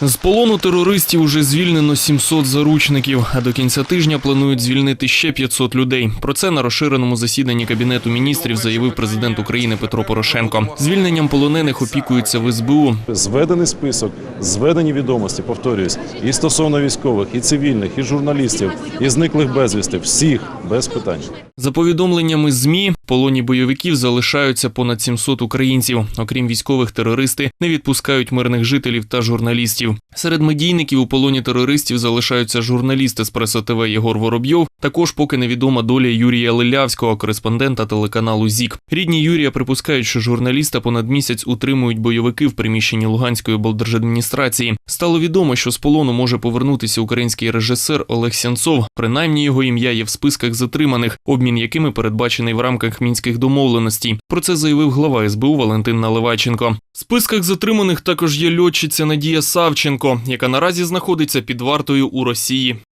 З полону терористів уже звільнено 700 заручників, а до кінця тижня планують звільнити ще 500 людей. Про це на розширеному засіданні кабінету міністрів заявив президент України Петро Порошенко. Звільненням полонених опікується в СБУ. Зведений список, зведені відомості, повторююсь, і стосовно військових, і цивільних, і журналістів, і зниклих безвісти, всіх без питань. За повідомленнями ЗМІ, в полоні бойовиків залишаються понад 700 українців. Окрім військових, терористи не відпускають мирних жителів та журналістів. Серед медійників у полоні терористів залишаються журналісти з преса ТВ Єгор Воробйов. Також поки невідома доля Юрія Лилявського, кореспондента телеканалу ЗІК. Рідні Юрія припускають, що журналіста понад місяць утримують бойовики в приміщенні Луганської облдержадміністрації. Стало відомо, що з полону може повернутися український режисер Олег Сянцов. Принаймні його ім'я є в списках затриманих, обмін якими передбачений в рамках мінських домовленостей. Про це заявив глава СБУ Валентин Наливайченко. В списках затриманих також є льотчиця Надія Савченко, яка наразі знаходиться під вартою у Росії.